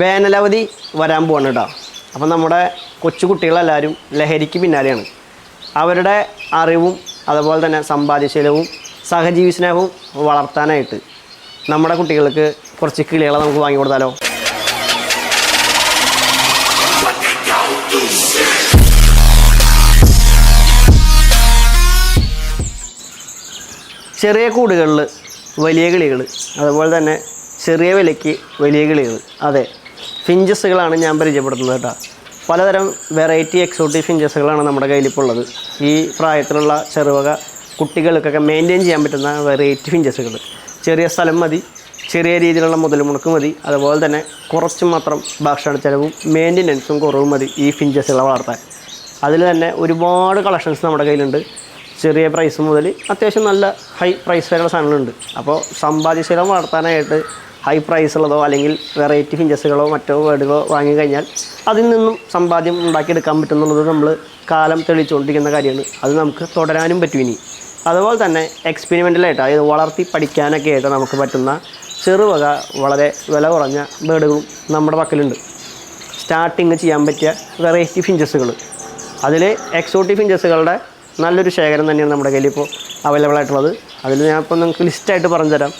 വേനലവധി വരാൻ പോവാണ് കേട്ടോ അപ്പം നമ്മുടെ കൊച്ചു കുട്ടികളെല്ലാവരും ലഹരിക്ക് പിന്നാലെയാണ്. അവരുടെ അറിവും അതുപോലെ തന്നെ സമ്പാദ്യശീലവും സഹജീവി സ്നേഹവും വളർത്താനായിട്ട് നമ്മുടെ കുട്ടികൾക്ക് കുറച്ച് കിളികളെ നമുക്ക് വാങ്ങി കൊടുത്താലോ? ചെറിയ കൂടുകളിൽ വലിയ കിളികൾ അതുപോലെ തന്നെ ചെറിയ വിലയ്ക്ക് വലിയ കിളികൾ അതെ. ഫിഞ്ചസുകളാണ് ഞാൻ പരിചയപ്പെടുത്തുന്നത് കേട്ടോ. പലതരം വെറൈറ്റി എക്സോട്ടിക് ഫിഞ്ചസുകളാണ് നമ്മുടെ കയ്യിലിപ്പോൾ ഉള്ളത് ഈ പ്രായത്തിലുള്ള ചെറുവക കുട്ടികൾക്കൊക്കെ മെയിന്റെയിൻ ചെയ്യാൻ പറ്റുന്ന വെറൈറ്റി ഫിഞ്ചസുകൾ. ചെറിയ സ്ഥലം മതി ചെറിയ രീതിയിലുള്ള മുതൽ മുടക്ക് മതി അതുപോലെ തന്നെ കുറച്ച് മാത്രം ഭക്ഷണ ചിലവും മെയിന്റെനൻസും കുറവും മതി ഈ ഫിഞ്ചസുകളെ വളർത്താൻ. അതിൽ തന്നെ ഒരുപാട് കളക്ഷൻസ് നമ്മുടെ കയ്യിലുണ്ട്. ചെറിയ പ്രൈസ് മുതൽ അത്യാവശ്യം നല്ല ഹൈ പ്രൈസ് വരെയുള്ള സാധനങ്ങളുണ്ട്. അപ്പോൾ സമ്പാദ്യശീലം വളർത്താനായിട്ട് ഹൈ പ്രൈസ് ഉള്ളതോ അല്ലെങ്കിൽ വെറൈറ്റി ഫിഞ്ചസുകളോ മറ്റോ വേർഡുകളോ വാങ്ങിക്കഴിഞ്ഞാൽ അതിൽ നിന്നും സമ്പാദ്യം ഉണ്ടാക്കിയെടുക്കാൻ പറ്റുന്നുള്ളത് നമ്മൾ കാലം തെളിച്ചുകൊണ്ടിരിക്കുന്ന കാര്യമാണ്. അത് നമുക്ക് തുടരാനും പറ്റും ഇനി. അതുപോലെ തന്നെ എക്സ്പെരിമെന്റലായിട്ട് അതായത് വളർത്തി പഠിക്കാനൊക്കെ ആയിട്ട് നമുക്ക് പറ്റുന്ന ചെറുവക വളരെ വില കുറഞ്ഞ ബേഡുകളും നമ്മുടെ പക്കലുണ്ട്. സ്റ്റാർട്ടിങ് ചെയ്യാൻ പറ്റിയ വെറൈറ്റി ഫിഞ്ചസുകൾ അതിൽ എക്സോട്ടിക് ഫിഞ്ചസുകളുടെ നല്ലൊരു ശേഖരം തന്നെയാണ് നമ്മുടെ കയ്യിൽ ഇപ്പോൾ അവൈലബിൾ ആയിട്ടുള്ളത്. അതിൽ ഇപ്പോൾ നിങ്ങൾക്ക് ലിസ്റ്റായിട്ട് പറഞ്ഞുതരാം.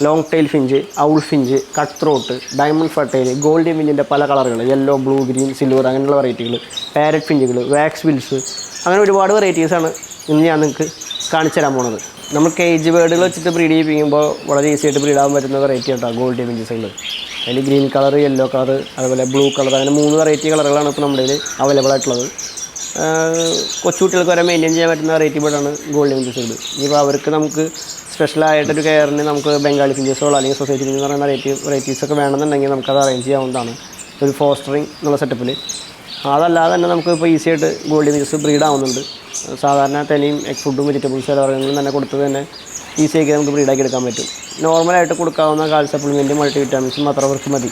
Long tail finch owl finch cut throat diamond firetail golden ഫിഞ്ചിന്റെ പല കളറുകൾ യെല്ലോ ബ്ലൂ ഗ്രീൻ സിൽവർ അങ്ങനെയുള്ള വെറൈറ്റികൾ പാരറ്റ് ഫിഞ്ചുകൾ വാക്സ് വിൽസ് അങ്ങനെ ഒരുപാട് വെറൈറ്റീസാണ് ഇന്ന് ഞാൻ നിങ്ങൾക്ക് കാണിച്ചു തരാൻ പോണത്. നമ്മൾ കേജ് ബേർഡുകൾ വെച്ചിട്ട് ബ്രീഡ് ചെയ്യിപ്പിക്കുമ്പോൾ വളരെ ഈസി ആയിട്ട് ബ്രീഡ് ആകാൻ പറ്റുന്ന വെറൈറ്റി കേട്ടോ ഗോൾഡൻ ഫിഞ്ചസുകൾ അതിൽ ഗ്രീൻ കളർ യെല്ലോ കളർ അതുപോലെ ബ്ലൂ കളർ അങ്ങനെ മൂന്ന് വെറൈറ്റി കളറുകളാണ് ഇപ്പോൾ നമ്മുടെ ഇതിൽ അവൈലബിൾ ആയിട്ടുള്ളത്. കൊച്ചുകുട്ടികൾക്ക് വരെ മെയിന്റെയിൻ ചെയ്യാൻ പറ്റുന്ന വെറൈറ്റി ബേർഡാണ് ഗോൾഡൻ ഫിഞ്ചസുകൾ ഇനിയിപ്പോൾ അവർക്ക് നമുക്ക് സ്പെഷ്യലായിട്ടൊരു കെയറിന് നമുക്ക് ബംഗാളി ഫിഞ്ചേഴ്സുകൾ അല്ലെങ്കിൽ സൊസൈറ്റി ഫിഞ്ച് എന്ന് പറയുന്ന വെറൈറ്റി വെറൈറ്റീസ് ഒക്കെ വേണമെന്നുണ്ടെങ്കിൽ നമുക്കത് അറേഞ്ച് ചെയ്യാവുന്നതാണ്. ഒരു ഫോസ്റ്ററിങ് എന്നുള്ള സെറ്റപ്പിൽ അതല്ലാതെ തന്നെ നമുക്ക് ഇപ്പോൾ ഈസി ആയിട്ട് ഗോൾഡ് ഫിഞ്ചസ് ബ്രീഡ് ആവുന്നുണ്ട്. സാധാരണ തനിയും എഗ് ഫുഡും വെജിറ്റബിൾസ് വർഗങ്ങളും തന്നെ കൊടുത്ത് തന്നെ ഈസി ആക്കി നമുക്ക് ബ്രീഡാക്കി എടുക്കാൻ പറ്റും. നോർമലായിട്ട് കൊടുക്കാവുന്ന കാൽ സപ്ലിമെന്റ് മൾട്ടി വിറ്റാമിൻസും മാത്രം അവർക്ക് മതി.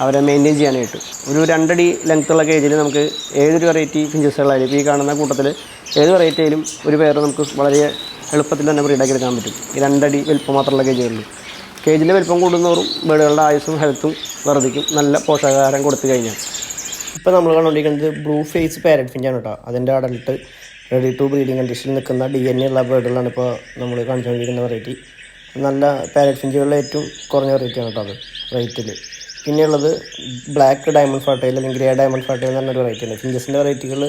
അവരെ മെയിന്റെയിൻ ചെയ്യാനായിട്ട്. ഒരു രണ്ടടി ലെങ്ത്തുള്ള കേജിൽ നമുക്ക് ഏതൊരു വെറൈറ്റി ഫിഞ്ചസുകളായാലും ഈ കാണുന്ന കൂട്ടത്തിൽ ഏത് വെറൈറ്റി ആയാലും ഒരു പേര് നമുക്ക് വളരെ എളുപ്പത്തിൽ തന്നെ ബ്രീഡാക്കി എടുക്കാൻ പറ്റും. ഈ രണ്ടടി വലിപ്പം മാത്രമുള്ള കേജുകളിൽ കേജിന്റെ വലിപ്പം കൂടുന്നതോറും ബേഡുകളുടെ ആയുസ്സും ഹെൽത്തും വർദ്ധിക്കും. നല്ല പോഷകാഹാരം കൊടുത്തു കഴിഞ്ഞാൽ. ഇപ്പോൾ നമ്മൾ കണ്ടുകൊണ്ടിരിക്കുന്നത് ബ്ലൂ ഫേസ് പാരറ്റ് ഫിഞ്ചാണ് കേട്ടോ. അതിന്റെ അഡൽട്ട് റെഡി ടു ബ്രീഡിങ് കണ്ടീഷനിൽ നിൽക്കുന്ന ഡി എൻ എ ഉള്ള ബേഡുകളാണ് ഇപ്പോൾ നമ്മൾ കാണിച്ചുകൊണ്ടിരിക്കുന്ന വെറൈറ്റി നല്ല പാരറ്റ് ഫിഞ്ചുകളിലെ ഏറ്റവും കുറഞ്ഞ വെറൈറ്റിയാണ് കേട്ടോ അത്. റേറ്റിൽ പിന്നെയുള്ളത് ബ്ലാക്ക് ഡയമണ്ട് ഫാട്ടയിൽ അല്ലെങ്കിൽ ഗ്രേ ഡയമണ്ട് ഫാട്ടയിൽ എന്ന് പറഞ്ഞൊരു വെറൈറ്റി ഉണ്ട്. ഫിഞ്ചസിന്റെ വെറൈറ്റികൾ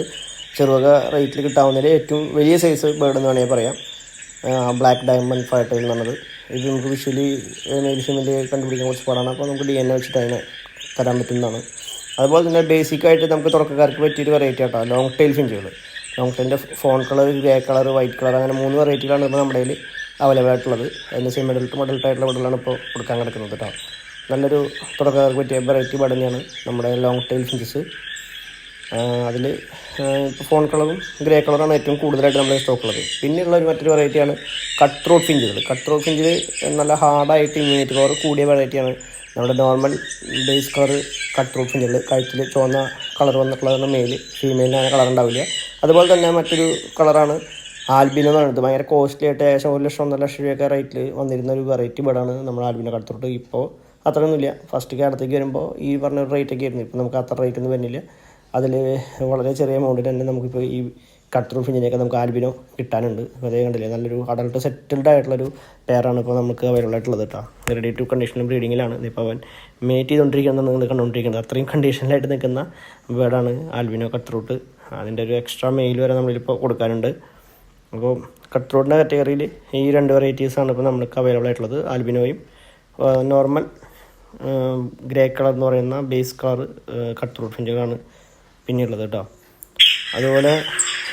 ചെറുവക റേറ്റിൽ കിട്ടാവുന്നതിൽ ഏറ്റവും വലിയ സൈസ് ബേർഡ് എന്ന് വേണമെങ്കിൽ പറയാം. ബ്ലാക്ക് ഡയമണ്ട് ഫാട്ടയിൽ എന്ന് പറഞ്ഞത്. ഇത് നമുക്ക് വിഷ്വലി മെഡിസിനിൽ കണ്ടുപിടിക്കാൻ കുറച്ച് പാടാണ്. അപ്പോൾ നമുക്ക് ഡി എൻ എ വെച്ചിട്ട് അതിനെ തരാൻ പറ്റുന്നതാണ്. അതുപോലെ തന്നെ ബേസിക് ആയിട്ട് നമുക്ക് തുടക്കക്കാർക്ക് പറ്റിയൊരു വെറൈറ്റി ആട്ടോ. ലോങ് ടൈൽ ഫിഞ്ചുകൾ long ടൈലിന്റെ fawn colour grey colour white colour അങ്ങനെ മൂന്ന് വെറൈറ്റികളാണ് ഇപ്പോൾ നമ്മുടെ കയ്യിൽ അവൈലബിൾ ആയിട്ടുള്ളത്. അതിന്റെ സെയിം അഡൽട്ട് മഡൽട്ട് ആയിട്ടുള്ള ബഡലാണ് ഇപ്പോൾ കൊടുക്കാൻ കിടക്കുന്നത് കേട്ടോ നല്ലൊരു തുടക്കക്കാർക്ക് പറ്റിയ വെറൈറ്റി ബഡ് തന്നെയാണ് നമ്മുടെ ലോങ് ടൈൽ ഫിഞ്ചസ് അതിൽ ഇപ്പോൾ ഫോൺ കളറും ഗ്രേ കളറാണ് ഏറ്റവും കൂടുതലായിട്ട് നമ്മുടെ സ്റ്റോക്ക് ഉള്ളത്. പിന്നെയുള്ള ഒരു മറ്റൊരു വെറൈറ്റിയാണ് കട്ട് ത്രോട്ട് ഫിഞ്ചുകൾ കട്ട് ത്രോട്ട് ഫിഞ്ചിൽ നല്ല ഹാർഡായിട്ട് ഇമ്മ്യൂണിറ്റി പവർ കൂടിയ വെറൈറ്റിയാണ് നമ്മുടെ normal base colour cut throat ഫിഞ്ചുകൾ കഴുത്തിൽ ചുവന്ന കളർ വന്നിട്ടുള്ളതാണ് മെയിൽ അങ്ങനെ കളർ ഉണ്ടാവില്ല. അതുപോലെ തന്നെ മറ്റൊരു കളറാണ് ആൽബിനോ എന്ന് പറയുന്നത്. ഭയങ്കര കോസ്റ്റ്ലി ആയിട്ട് ഏകദേശം ഒരു ലക്ഷം ഒന്നര ലക്ഷം രൂപയൊക്കെ റേറ്റിൽ വന്നിരുന്ന ഒരു വെറൈറ്റി ബേഡാണ് നമ്മുടെ ആൽബിനോ കടുത്തോട്ട് ഇപ്പോൾ അത്രയൊന്നുമില്ല. ഫസ്റ്റ് കേരളത്തേക്ക് വരുമ്പോൾ ഈ പറഞ്ഞ റേറ്റൊക്കെ ആയിരുന്നു. ഇപ്പോൾ നമുക്ക് അത്ര റേറ്റ് ഒന്നും വരുന്നില്ല അതിൽ വളരെ ചെറിയ എമൗണ്ടിൽ തന്നെ നമുക്കിപ്പോൾ ഈ കട്ടർ ഫിഞ്ചിനെയൊക്കെ നമുക്ക് ആൽബിനോ കിട്ടാനുണ്ട്. അതേ കണ്ടില്ലേ? നല്ലൊരു അഡൾട്ട് സെറ്റിൽഡ് ആയിട്ടുള്ളൊരു പെയറാണ് ഇപ്പോൾ നമുക്ക് അവൈലബിൾ ആയിട്ടുള്ളത് കേട്ടോ റെഡി ടു കണ്ടീഷനും ബ്രീഡിങ്ങിലാണ് ഇപ്പോൾ അവൻ മേറ്റ് ചെയ്തുകൊണ്ടിരിക്കുന്നത് നിങ്ങൾ കണ്ടുകൊണ്ടിരിക്കുന്നത് അത്രയും കണ്ടീഷനിലായിട്ട് നിൽക്കുന്ന ബേഡാണ് ആൽബിനോ കട്ട് റൂട്ട് അതിന്റെ ഒരു എക്സ്ട്രാ മെയിൽ വരെ നമ്മളിപ്പോൾ കൊടുക്കാനുണ്ട്. അപ്പോൾ കട്ട് റൂട്ടിന്റെ കാറ്റഗറിയിൽ ഈ രണ്ട് വെറൈറ്റീസാണ് ഇപ്പോൾ നമുക്ക് അവൈലബിൾ ആയിട്ടുള്ളത്. ആൽബിനോയും നോർമൽ ഗ്രേ കളർ എന്ന് പറയുന്ന ബേസ് കളർ കട്ട് റൂട്ട് ഫിഞ്ചുകളാണ് പിന്നെയുള്ളത് കേട്ടോ അതുപോലെ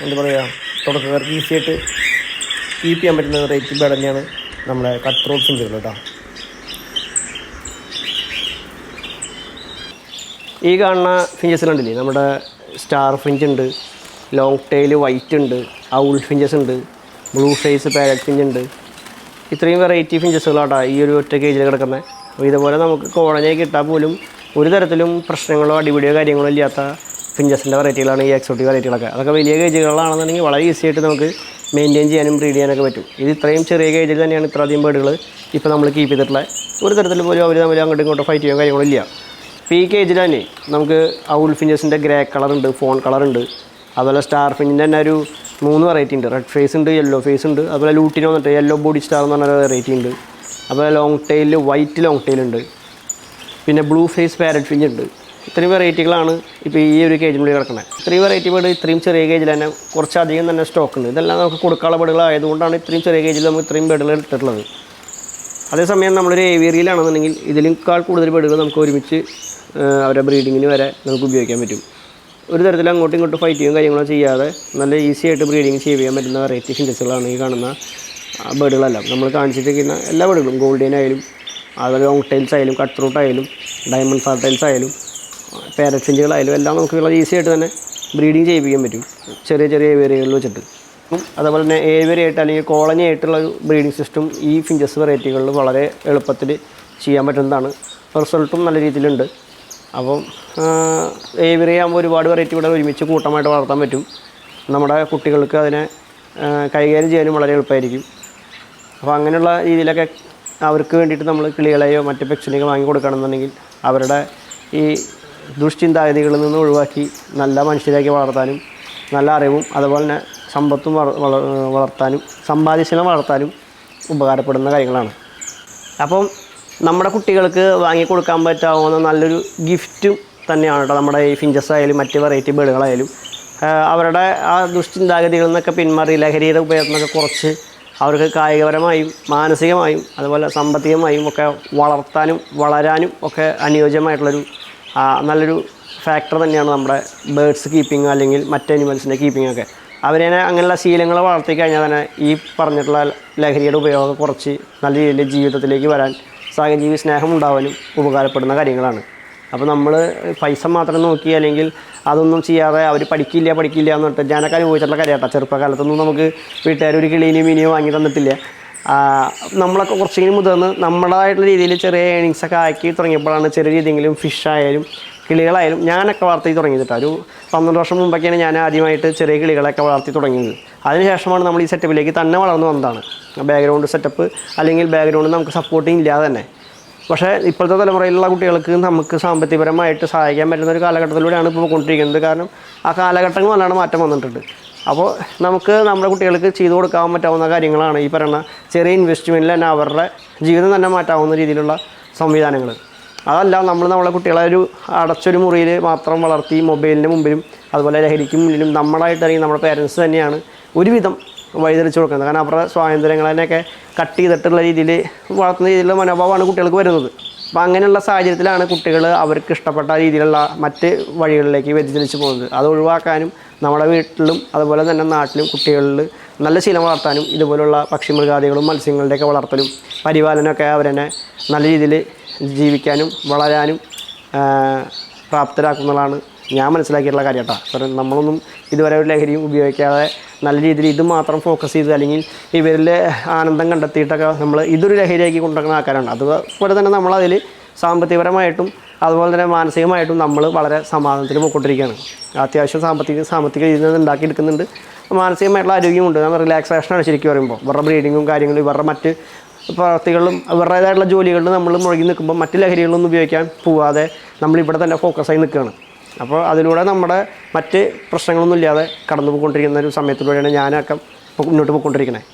എന്താ പറയുക തുടക്കക്കാർക്ക് ഈസി ആയിട്ട് കീപ്പ് ചെയ്യാൻ പറ്റുന്ന റേറ്റ് ബാഡ് തന്നെയാണ് നമ്മുടെ കട്ട് റോഡ് ഫിഞ്ചുകൾ കേട്ടോ ഈ കാണുന്ന ഫിഞ്ചസ് കണ്ടില്ലേ നമ്മുടെ സ്റ്റാർ ഫിഞ്ച് ഉണ്ട് ലോങ് ടെയിൽ വൈറ്റ് ഉണ്ട് ഔൾ ഫിഞ്ചസ് ഉണ്ട് ബ്ലൂ ഫേസ് പാരറ്റ് ഫിഞ്ച് ഉണ്ട്. ഇത്രയും വെറൈറ്റി ഫിഞ്ചസുകളാട്ടോ ഈ ഒരു ഒറ്റ കേജിൽ കിടക്കുന്നത് അപ്പോൾ ഇതുപോലെ നമുക്ക് കോളനിയായി കിട്ടാൻ പോലും ഒരു തരത്തിലും പ്രശ്നങ്ങളോ അടിപിടിയോ കാര്യങ്ങളോ ഇല്ലാത്ത ഫിഞ്ചസിന്റെ വെറൈറ്റികളാണ് ഈ എക്സോട്ടിക് വെറൈറ്റികളൊക്കെ. അതൊക്കെ വലിയ കേജുകളാണെന്നുണ്ടെങ്കിൽ വളരെ ഈസി ആയിട്ട് നമുക്ക് മെയിന്റെയിൻ ചെയ്യാനും ബ്രീഡ് ചെയ്യാനൊക്കെ പറ്റും. ഇത് ഇത്രയും ചെറിയ കേജിൽ തന്നെയാണ് ഇത്ര ഇത്രയധികം ബേഡുകൾ ഇപ്പോൾ നമ്മൾ കീപ്പ് ചെയ്തിട്ടുള്ളത്. ഒരു തരത്തിൽ പോലും അവർ തമ്മിൽ അങ്ങോട്ടും ഇങ്ങോട്ടും ഫൈറ്റ് ചെയ്യാൻ കാര്യങ്ങളില്ല അപ്പോൾ ഈ കേജിൽ തന്നെ നമുക്ക് ഔൾ ഫിഞ്ചസിന്റെ ഗ്രേ കളറുണ്ട് ഫോൺ കളറുണ്ട് അതുപോലെ സ്റ്റാർ ഫിഞ്ചിന്റെ തന്നെ ഒരു മൂന്ന് വെറൈറ്റി ഉണ്ട്. റെഡ് ഫേസ് ഉണ്ട് യെല്ലോ ഫേസ് ഉണ്ട്. അതുപോലെ ലൂട്ടിന് വന്നിട്ട് യെല്ലോ ബോഡി സ്റ്റാർ എന്ന് പറഞ്ഞ വെറൈറ്റി ഉണ്ട്. അതുപോലെ ലോങ് ടെയിൽ വൈറ്റ് ലോങ് ടെയിലുണ്ട് പിന്നെ ബ്ലൂ ഫേസ് പാരറ്റ് ഫിഞ്ച് ഉണ്ട്. ഇത്രയും വെറൈറ്റികളാണ് ഇപ്പോൾ ഈ ഒരു കേജിനുള്ളിൽ കിടക്കുന്നത്. ഇത്രയും വെറൈറ്റി ബേർഡ് ഇത്രയും ചെറിയ കേജിൽ തന്നെ കുറച്ചധികം തന്നെ സ്റ്റോക്ക് ഉണ്ട്. ഇതെല്ലാം നമുക്ക് കൊടുക്കാനുള്ള ബേർഡുകളായതുകൊണ്ടാണ് ഇത്രയും ചെറിയ കേജിൽ നമുക്ക് ഇത്രയും ബേർഡുകൾ എടുത്തിട്ടുള്ളത് അതേസമയം നമ്മളൊരു ഏവിയറിയിലാണെന്നുണ്ടെങ്കിൽ ഇതിലേക്കാൾ കൂടുതൽ ബേർഡുകൾ നമുക്ക് ഒരുമിച്ച് അവരുടെ ബ്രീഡിങ്ങിന് വരെ നമുക്ക് ഉപയോഗിക്കാൻ പറ്റും. ഒരു തരത്തിൽ അങ്ങോട്ടും ഇങ്ങോട്ടും ഫൈറ്റ് ചെയ്യും ചെയ്യാതെ നല്ല ഈസി ആയിട്ട് ബ്രീഡിങ് ചെയ്യാൻ പറ്റുന്ന വെറൈറ്റി ഫിഞ്ചസുകളാണ് ഈ കാണുന്ന ആ, ബേർഡുകളെല്ലാം നമ്മൾ കാണിച്ചിട്ടിരിക്കുന്ന എല്ലാ ബേഡുകളും ഗോൾഡിയൻ ആയാലും അതുപോലെ ലോങ് ടൈൽസ് ആയാലും കട്ട് റൂട്ട് ആയാലും ഡയമണ്ട് ഫാർ ടൈൽസ് ആയാലും പാരറ്റ് ഫിഞ്ചുകളായാലും എല്ലാം നമുക്ക് വളരെ ഈസി ആയിട്ട് തന്നെ ബ്രീഡിങ് ചെയ്യിപ്പിക്കാൻ പറ്റും. ചെറിയ ചെറിയ ഏവിയറികളിൽ വെച്ചിട്ട്. അതുപോലെ തന്നെ ഏവിയറി ആയിട്ട് അല്ലെങ്കിൽ കോളനി ആയിട്ടുള്ള ഒരു ബ്രീഡിംഗ് സിസ്റ്റം ഈ ഫിഞ്ചസ് വെറൈറ്റികളിൽ വളരെ എളുപ്പത്തിൽ ചെയ്യാൻ പറ്റുന്നതാണ്. റിസൾട്ടും നല്ല രീതിയിലുണ്ട്. അപ്പം ഏവിയറി ആകുമ്പോൾ ഒരുപാട് വെറൈറ്റി ഇവിടെ ഒരുമിച്ച് കൂട്ടമായിട്ട് വളർത്താൻ പറ്റും. നമ്മുടെ കുട്ടികൾക്ക് അതിനെ കൈകാര്യം ചെയ്യാനും വളരെ എളുപ്പമായിരിക്കും. അപ്പോൾ അങ്ങനെയുള്ള രീതിയിലൊക്കെ അവർക്ക് വേണ്ടിയിട്ട് നമ്മൾ കിളികളെയോ മറ്റ് പക്ഷികളെയോ വാങ്ങി കൊടുക്കണമെന്നുണ്ടെങ്കിൽ അവരുടെ ഈ ദുഷ്ചിന്താഗതികളിൽ നിന്ന് ഒഴിവാക്കി നല്ല മനുഷ്യരാക്കി വളർത്താനും നല്ല അറിവും അതുപോലെ തന്നെ സമ്പത്തും വള- വള- വളർത്താനും സമ്പാദ്യശീലം വളർത്താനും ഉപകാരപ്പെടുന്ന കാര്യങ്ങളാണ്. അപ്പം നമ്മുടെ കുട്ടികൾക്ക് വാങ്ങി കൊടുക്കാൻ പറ്റാവുന്ന നല്ലൊരു ഗിഫ്റ്റും തന്നെയാണ് കേട്ടോ നമ്മുടെ ഈ ഫിഞ്ചസ് ആയാലും മറ്റ് വെറൈറ്റി ബേഡുകളായാലും. അവരുടെ ആ ദുഷ്ചിന്താഗതികളിൽ നിന്നൊക്കെ പിന്മാറി ലഹരിയുടെ ഉപയോഗത്തിനൊക്കെ കുറച്ച് അവർക്ക് കായികപരമായും മാനസികമായും അതുപോലെ സാമ്പത്തികമായും ഒക്കെ വളർത്താനും വളരാനും ഒക്കെ അനുയോജ്യമായിട്ടുള്ളൊരു നല്ലൊരു ഫാക്ടർ തന്നെയാണ് നമ്മുടെ ബേഡ്സ് കീപ്പിംഗ് അല്ലെങ്കിൽ മറ്റ് അനിമൽസിന്റെ കീപ്പിംഗ് ഒക്കെ. അവരെ അങ്ങനെയുള്ള ശീലങ്ങൾ വളർത്തി കഴിഞ്ഞാൽ തന്നെ ഈ പറഞ്ഞിട്ടുള്ള ലഹരിയുടെ ഉപയോഗം കുറച്ച് നല്ല രീതിയിൽ ജീവിതത്തിലേക്ക് വരാൻ സഹജീവി സ്നേഹം ഉണ്ടാവാനും ഉപകാരപ്പെടുന്ന കാര്യങ്ങളാണ്. അപ്പോൾ നമ്മൾ പൈസ മാത്രം നോക്കി അല്ലെങ്കിൽ അതൊന്നും ചെയ്യാതെ അവർ പഠിക്കില്ല പഠിക്കില്ല എന്ന് പറഞ്ഞിട്ട് ഞാനൊക്കെ അനുഭവിച്ചിട്ടുള്ള കാര്യമാട്ടോ ചെറുപ്പകാലത്തൊന്നും നമുക്ക് വീട്ടുകാർ ഒരു കിളീനെയും മിനിയോ വാങ്ങി തന്നിട്ടില്ല. നമ്മളൊക്കെ കുറച്ചെങ്കിലും മുതിർന്ന് നമ്മളായിട്ടുള്ള രീതിയിൽ ചെറിയ ഏണിങ്സ് ഒക്കെ ആക്കി തുടങ്ങിയപ്പോഴാണ് ചെറിയ രീതിയെങ്കിലും ഫിഷ് ആയാലും കിളികളായാലും ഞാനൊക്കെ വളർത്തി തുടങ്ങിയിട്ടാണ് ഒരു പന്ത്രണ്ട് വർഷം മുമ്പൊക്കെയാണ് ഞാൻ ആദ്യമായിട്ട് ചെറിയ കിളികളൊക്കെ വളർത്തി തുടങ്ങിയത്. അതിനുശേഷമാണ് നമ്മൾ ഈ സെറ്റപ്പിലേക്ക് തന്നെ വളർന്നു വന്നതാണ്. ബാക്ക്ഗ്രൗണ്ട് സെറ്റപ്പ് അല്ലെങ്കിൽ ബാക്ക്ഗ്രൗണ്ട് നമുക്ക് സപ്പോർട്ടിങ് ഇല്ലാതെ തന്നെ. പക്ഷേ ഇപ്പോഴത്തെ തലമുറയിലുള്ള കുട്ടികൾക്ക് നമുക്ക് സാമ്പത്തികപരമായിട്ട് സഹായിക്കാൻ പറ്റുന്ന ഒരു കാലഘട്ടത്തിലൂടെയാണ് ഇപ്പോൾ കൊണ്ടിരിക്കുന്നത് കാരണം ആ കാലഘട്ടങ്ങൾ നല്ലോണം മാറ്റം വന്നിട്ടുണ്ട്. അപ്പോൾ നമുക്ക് നമ്മുടെ കുട്ടികൾക്ക് ചെയ്തു കൊടുക്കാൻ പറ്റാവുന്ന കാര്യങ്ങളാണ് ഈ പറയുന്ന ചെറിയ ഇൻവെസ്റ്റ്മെന്റിൽ തന്നെ അവരുടെ ജീവിതം തന്നെ മാറ്റാവുന്ന രീതിയിലുള്ള സംവിധാനങ്ങൾ. അതല്ല നമ്മൾ നമ്മളെ കുട്ടികളെ ഒരു അടച്ചൊരു മുറിയിൽ മാത്രം വളർത്തി മൊബൈലിന്റെ മുമ്പിലും അതുപോലെ ലഹരിക്ക് മുന്നിലും നമ്മളായിട്ട് നമ്മുടെ പേരൻസ് തന്നെയാണ് ഒരുവിധം വഴിതെളിച്ച് കൊടുക്കുന്നത്. കാരണം അവരുടെ സ്വാതന്ത്ര്യങ്ങളെയൊക്കെ കട്ട് ചെയ്തിട്ടുള്ള രീതിയിൽ വളർത്തുന്ന രീതിയിലുള്ള മനോഭാവമാണ് കുട്ടികൾക്ക് വരുന്നത്. അപ്പോൾ അങ്ങനെയുള്ള സാഹചര്യത്തിലാണ് കുട്ടികൾ അവർക്ക് ഇഷ്ടപ്പെട്ട രീതിയിലുള്ള മറ്റ് വഴികളിലേക്ക് വ്യതിചലിച്ച് പോകുന്നത്. അത് ഒഴിവാക്കാനും നമ്മുടെ വീട്ടിലും അതുപോലെ തന്നെ നാട്ടിലും കുട്ടികളിൽ നല്ല ശീലം വളർത്താനും ഇതുപോലുള്ള പക്ഷിമൃഗാദികളും മത്സ്യങ്ങളുടെയൊക്കെ വളർത്തലും പരിപാലനമൊക്കെ അവരെന്നെ നല്ല രീതിയിൽ ജീവിക്കാനും വളരാനും പ്രാപ്തരാക്കുന്നതാണ് ഞാൻ മനസ്സിലാക്കിയിട്ടുള്ള കാര്യം കേട്ടോ. കാരണം നമ്മളൊന്നും ഇതുവരെ ഒരു ലഹരിയും ഉപയോഗിക്കാതെ നല്ല രീതിയിൽ ഇത് മാത്രം ഫോക്കസ് ചെയ്ത് അല്ലെങ്കിൽ ഇവരിൽ ആനന്ദം കണ്ടെത്തിയിട്ടൊക്കെ നമ്മൾ ഇതൊരു ലഹരിയാക്കി കൊണ്ടുവരുന്ന ആൾക്കാരാണ്. അതുപോലെ തന്നെ നമ്മളതിൽ സാമ്പത്തികപരമായിട്ടും അതുപോലെ തന്നെ മാനസികമായിട്ടും നമ്മൾ വളരെ സമാധാനത്തിൽ പോയിക്കൊണ്ടിരിക്കുകയാണ്. അത്യാവശ്യം സാമ്പത്തിക സാമ്പത്തിക രീതിയിൽ നിന്ന് ഉണ്ടാക്കിയെടുക്കുന്നുണ്ട്. മാനസികമായിട്ടുള്ള ആരോഗ്യമുണ്ട്. നമ്മൾ റിലാക്സേഷനാണ് ശരിക്കും പറയുമ്പോൾ. ഇവരുടെ ബ്രീഡിങ്ങും കാര്യങ്ങളും ഇവരുടെ മറ്റ് പ്രവർത്തികളിലും ഇവരുടേതായിട്ടുള്ള ജോലികളിലും നമ്മൾ മുഴുകി നിൽക്കുമ്പോൾ മറ്റ് ലഹരികളൊന്നും ഉപയോഗിക്കാൻ പോവാതെ നമ്മളിവിടെ തന്നെ തന്നെ ഫോക്കസായി നിൽക്കുകയാണ്. അപ്പോൾ അതിലൂടെ നമ്മുടെ മറ്റ് പ്രശ്നങ്ങളൊന്നും ഇല്ലാതെ കടന്നു പോയിക്കൊണ്ടിരിക്കുന്ന ഒരു സമയത്തിലൂടെയാണ് ഞാനൊക്കെ മുന്നോട്ട് പോയിക്കൊണ്ടിരിക്കുന്നത്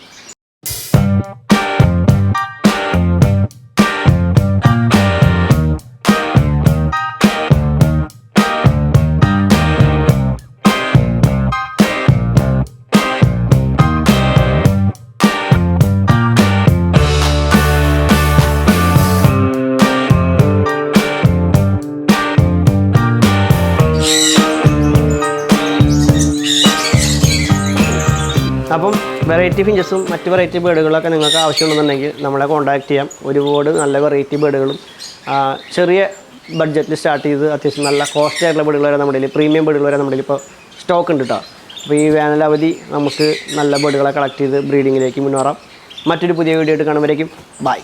വെറൈറ്റി ഫിഞ്ചസും മറ്റ് വെറൈറ്റി ബേഡുകളൊക്കെ നിങ്ങൾക്ക് ആവശ്യമുണ്ടെന്നുണ്ടെങ്കിൽ നമ്മളെ കോൺടാക്ട് ചെയ്യാം. ഒരുപാട് നല്ല വെറൈറ്റി ബേഡുകളും ചെറിയ ബഡ്ജറ്റിൽ സ്റ്റാർട്ട് ചെയ്ത് അത്യാവശ്യം നല്ല കോസ്റ്റ് ആയിട്ടുള്ള ബേഡുകൾ വരെ നമ്മുടെ പ്രീമിയം ബേഡുകൾ വരെ നമ്മുടെ ഇപ്പോൾ സ്റ്റോക്ക് ഉണ്ട് കേട്ടോ അപ്പോൾ ഈ വേനലവധി നമുക്ക് നല്ല ബേഡുകളെ കളക്ട് ചെയ്ത് ബ്രീഡിങ്ങിലേക്ക് മുന്നേറാം. മറ്റൊരു പുതിയ വീഡിയോ ആയിട്ട് കാണുമ്പോഴേക്കും ബൈ